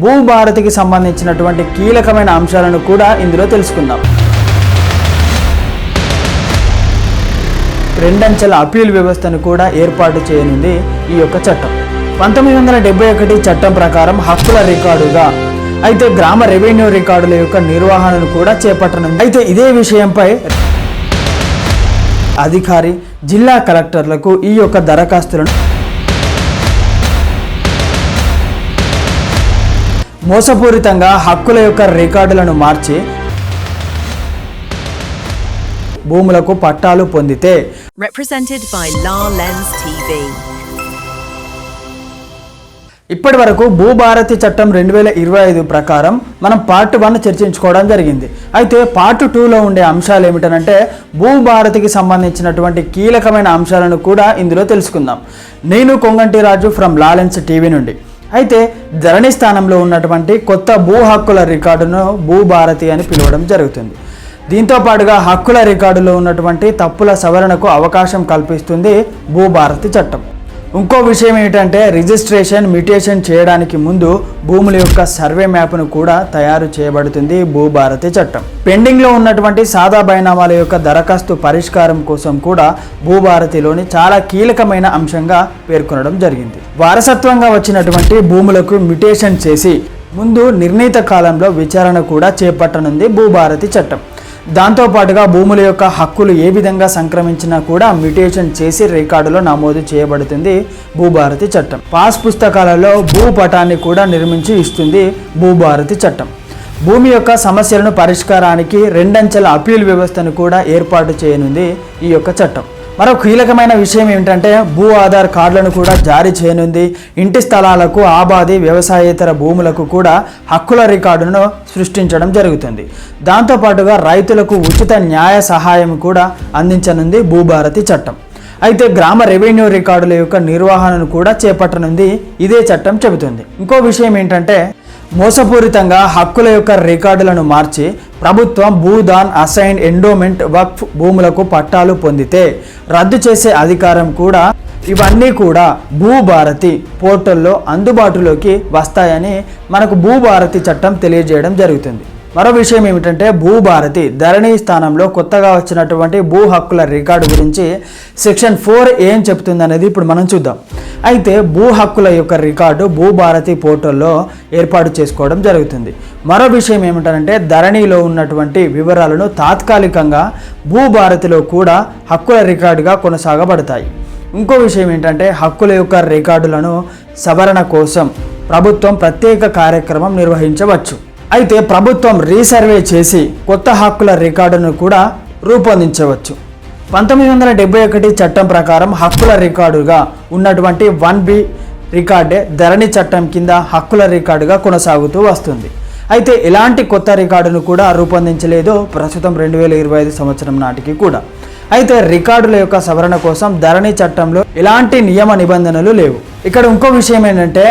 భూభారతికి సంబంధించినటువంటి కీలకమైన అంశాలను కూడా ఇందులో తెలుసుకుందాం. రెండంచెల అప్పీల్ వ్యవస్థను కూడా ఏర్పాటు చేయనుంది ఈ యొక్క చట్టం. పంతొమ్మిది వందల డెబ్బై ఒకటి చట్టం ప్రకారం హక్కుల రికార్డుగా అయితే గ్రామ రెవెన్యూ రికార్డుల యొక్క నిర్వహణను కూడా చేపట్టనుంది. అయితే ఇదే విషయంపై అధికారి జిల్లా కలెక్టర్లకు ఈ యొక్క దరఖాస్తులను మోసపూరితంగా హక్కుల యొక్క రికార్డులను మార్చి భూములకు పట్టాలు పొందితే. Represented by La Lens TV. ఇప్పటి వరకు భూభారతి చట్టం రెండు వేల ఇరవై ఐదు ప్రకారం మనం పార్ట్ వన్ చర్చించుకోవడం జరిగింది. అయితే పార్ట్ టూలో ఉండే అంశాలు ఏమిటనంటే భూభారతికి సంబంధించినటువంటి కీలకమైన అంశాలను కూడా ఇందులో తెలుసుకుందాం. నేను కొంగంటి రాజు ఫ్రమ్ లాలెన్స్ టీవీ నుండి. అయితే ధరణి స్థానంలో ఉన్నటువంటి కొత్త భూ హక్కుల రికార్డును భూభారతి అని పిలవడం జరుగుతుంది. దీంతో పాటుగా హక్కుల రికార్డులో ఉన్నటువంటి తప్పుల సవరణకు అవకాశం కల్పిస్తుంది భూభారతి చట్టం. ఇంకో విషయం ఏంటంటే రిజిస్ట్రేషన్ మ్యూటేషన్ చేయడానికి ముందు భూముల యొక్క సర్వే మ్యాప్ను కూడా తయారు చేయబడుతుంది భూభారతి చట్టం. పెండింగ్లో ఉన్నటువంటి సాదా బైనామాల యొక్క దరఖాస్తు పరిష్కారం కోసం కూడా భూభారతిలోని చాలా కీలకమైన అంశంగా పేర్కొనడం జరిగింది. వారసత్వంగా వచ్చినటువంటి భూములకు మ్యుటేషన్ చేసి ముందు నిర్ణీత కాలంలో విచారణ కూడా చేపట్టనుంది భూభారతి చట్టం. దాంతోపాటుగా భూముల యొక్క హక్కులు ఏ విధంగా సంక్రమించినా కూడా మ్యూటేషన్ చేసి రికార్డులో నమోదు చేయబడుతుంది భూభారతి చట్టం. పాస్ పుస్తకాలలో భూపటాన్ని కూడా నిర్మించి ఇస్తుంది భూభారతి చట్టం. భూమి యొక్క సమస్యలను పరిష్కారానికి రెండంచెల అప్పీల్ వ్యవస్థను కూడా ఏర్పాటు చేయనుంది ఈ యొక్క చట్టం. మరో కీలకమైన విషయం ఏమిటంటే భూ ఆధార్ కార్డులను కూడా జారీ చేయనుంది. ఇంటి స్థలాలకు ఆబాది వ్యవసాయేతర భూములకు కూడా హక్కుల రికార్డును సృష్టించడం జరుగుతుంది. దాంతోపాటుగా రైతులకు ఉచిత న్యాయ సహాయం కూడా అందించనుంది భూభారతి చట్టం. అయితే గ్రామ రెవెన్యూ రికార్డుల యొక్క నిర్వహణను కూడా చేపట్టనుంది ఇదే చట్టం చెబుతుంది. ఇంకో విషయం ఏంటంటే మోసపూరితంగా హక్కుల యొక్క రికార్డులను మార్చి ప్రభుత్వం భూదాన్ అసైన్ ఎండోమెంట్ వక్ఫ్ భూములకు పట్టాలు పొందితే రద్దు చేసే అధికారం కూడా ఇవన్నీ కూడా భూభారతి పోర్టల్లో అందుబాటులోకి వస్తాయని మనకు భూభారతి చట్టం తెలియజేయడం జరుగుతుంది. మరో విషయం ఏమిటంటే భూభారతి ధరణి స్థానంలో కొత్తగా వచ్చినటువంటి భూ హక్కుల రికార్డు గురించి సెక్షన్ ఫోర్ ఏం చెప్తుంది అనేది ఇప్పుడు మనం చూద్దాం. అయితే భూ హక్కుల యొక్క రికార్డు భూభారతి పోర్టల్లో ఏర్పాటు చేసుకోవడం జరుగుతుంది. మరో విషయం ఏమిటంటే ధరణిలో ఉన్నటువంటి వివరాలను తాత్కాలికంగా భూభారతిలో కూడా హక్కుల రికార్డుగా కొనసాగబడతాయి. ఇంకో విషయం ఏంటంటే హక్కుల యొక్క రికార్డులను సవరణ కోసం ప్రభుత్వం ప్రత్యేక కార్యక్రమం నిర్వహించవచ్చు. అయితే ప్రభుత్వం రీసర్వే చేసి కొత్త హక్కుల రికార్డును కూడా రూపొందించవచ్చు. పంతొమ్మిది వందల డెబ్బై ఒకటి చట్టం ప్రకారం హక్కుల రికార్డుగా ఉన్నటువంటి వన్ బి రికార్డే ధరణి చట్టం కింద హక్కుల రికార్డుగా కొనసాగుతూ వస్తుంది. అయితే ఎలాంటి కొత్త రికార్డును కూడా రూపొందించలేదు ప్రస్తుతం రెండు వేల ఇరవై ఐదు సంవత్సరం నాటికి కూడా. అయితే రికార్డుల యొక్క సవరణ కోసం ధరణి చట్టంలో ఎలాంటి నియమ నిబంధనలు లేవు. ఇక్కడ ఇంకో విషయం ఏంటంటే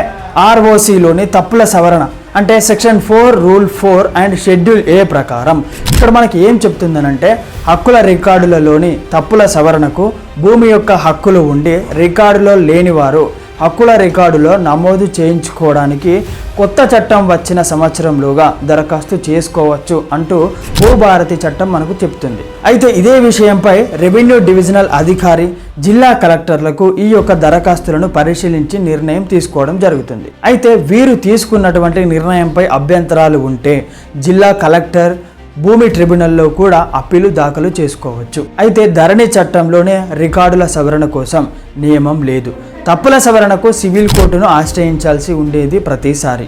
ఆర్ఓసిలోని తప్పుల సవరణ. అంటే section four rule four and schedule A ప్రకారం. ఇక్కడ మనకి ఏం చెప్తుందనంటే హక్కుల రికార్డులలోని తప్పుల సవరణకు భూమి యొక్క హక్కులు ఉండి రికార్డులో లేనివారు హక్కుల రికార్డులో నమోదు చేయించుకోవడానికి కొత్త చట్టం వచ్చిన సంవత్సరంలోగా దరఖాస్తు చేసుకోవచ్చు అంటూ భూభారతి చట్టం మనకు చెప్తుంది అయితే ఇదే విషయంపై రెవెన్యూ డివిజనల్ అధికారి జిల్లా కలెక్టర్లకు ఈ యొక్క దరఖాస్తులను పరిశీలించి నిర్ణయం తీసుకోవడం జరుగుతుంది. అయితే వీరు తీసుకున్నటువంటి నిర్ణయంపై అభ్యంతరాలు ఉంటే జిల్లా కలెక్టర్ భూమి ట్రిబ్యునల్లో కూడా అప్పీలు దాఖలు చేసుకోవచ్చు. అయితే ధరణి చట్టంలోనే రికార్డుల సవరణ కోసం నియమం లేదు. తప్పుల సవరణకు సివిల్ కోర్టును ఆశ్రయించాల్సి ఉండేది ప్రతిసారి.